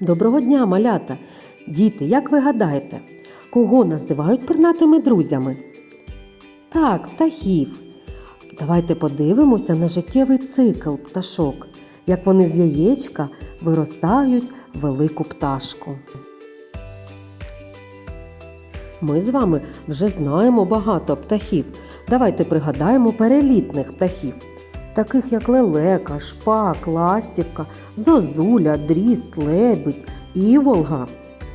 Доброго дня, малята! Діти, як ви гадаєте, кого називають пернатими друзями? Так, птахів. Давайте подивимося на життєвий цикл пташок, як вони з яєчка виростають велику пташку. Ми з вами вже знаємо багато птахів. Давайте пригадаємо перелітних птахів, таких як лелека, шпак, ластівка, зозуля, дріст, лебідь, іволга.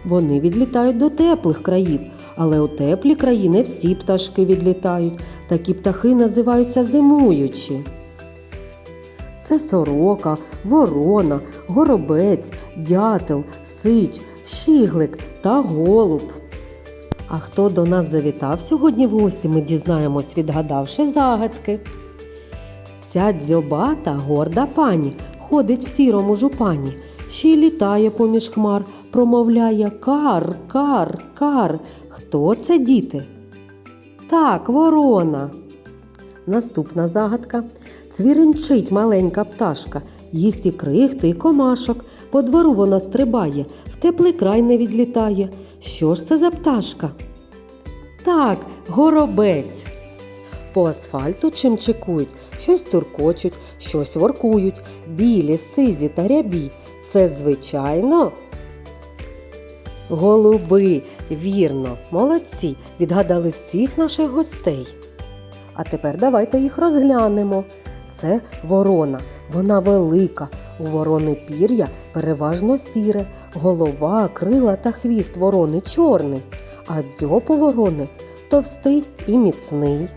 Вони відлітають до теплих країв, але у теплі краї не всі пташки відлітають. Такі птахи називаються зимуючі. Це сорока, ворона, горобець, дятел, сич, щіглик та голуб. А хто до нас завітав сьогодні в гості, ми дізнаємось, відгадавши загадки. Ця дзьобата горда пані ходить в сірому жупані, ще й літає поміж хмар, промовляє кар, кар, кар. Хто це діти? Так, ворона. Наступна загадка. Цвіринчить маленька пташка, їсть і крихти, і комашок. По двору вона стрибає, в теплий край не відлітає. Що ж це за пташка? Так, горобець. По асфальту чим чекують, щось туркочуть, щось воркують, білі, сизі та рябі. Це звичайно. Голуби, вірно, молодці, відгадали всіх наших гостей. А тепер давайте їх розглянемо. Це ворона. Вона велика. У ворони пір'я переважно сіре, голова, крила та хвіст ворони чорний, а дзьоб у ворони товстий і міцний.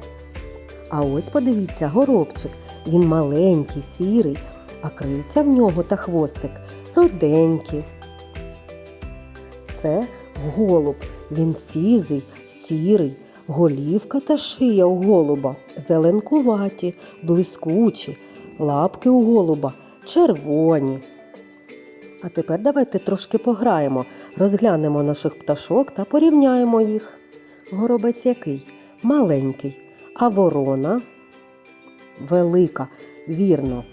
А ось подивіться, горобчик. Він маленький, сірий, а крильця в нього та хвостик руденькі. Це голуб. Він сізий, сірий, голівка та шия у голуба зеленкуваті, блискучі, лапки у голуба червоні. А тепер давайте трошки пограємо, розглянемо наших пташок та порівняємо їх. Горобець який? Маленький, а ворона велика, вірно.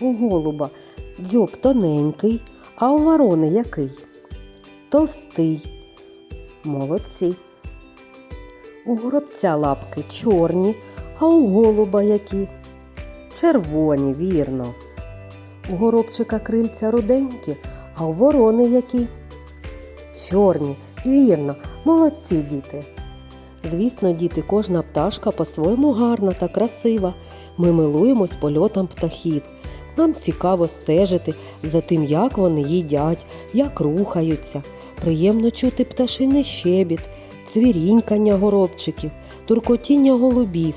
У голуба дзьоб тоненький, а у ворони який? Товстий. Молодці. У горобця лапки чорні, а у голуба які? Червоні, вірно. У горобчика крильця руденькі, а у ворони які? Чорні, вірно, молодці діти. Звісно, діти, кожна пташка по-своєму гарна та красива. Ми милуємось польотам птахів. Нам цікаво стежити за тим, як вони їдять, як рухаються. Приємно чути пташиний щебіт, цвірінькання горобчиків, туркотіння голубів.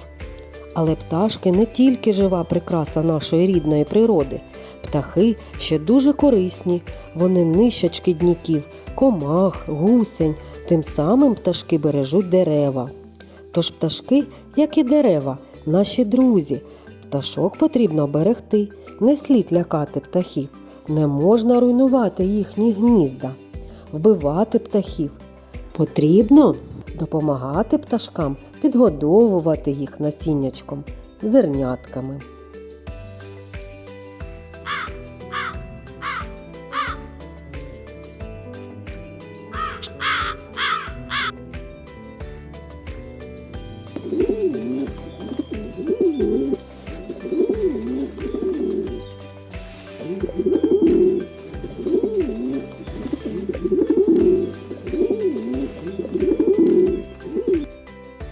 Але пташки не тільки жива прикраса нашої рідної природи. Птахи ще дуже корисні. Вони нищать шкідників, комах, гусень. Тим самим пташки бережуть дерева. Тож пташки, як і дерева, наші друзі. Пташок потрібно берегти, не слід лякати птахів, не можна руйнувати їхні гнізда, вбивати птахів. Потрібно допомагати пташкам підгодовувати їх насіннячком, зернятками.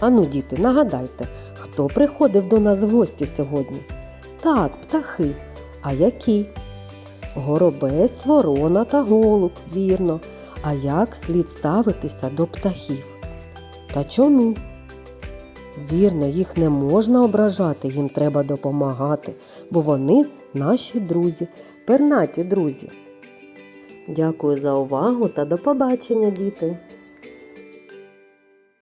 Ану, діти, нагадайте, хто приходив до нас в гості сьогодні? Так, птахи. А які? Горобець, ворона та голуб, вірно. А як слід ставитися до птахів? Та чому? Вірно, їх не можна ображати, їм треба допомагати, бо вони наші друзі, пернаті друзі. Дякую за увагу та до побачення, діти!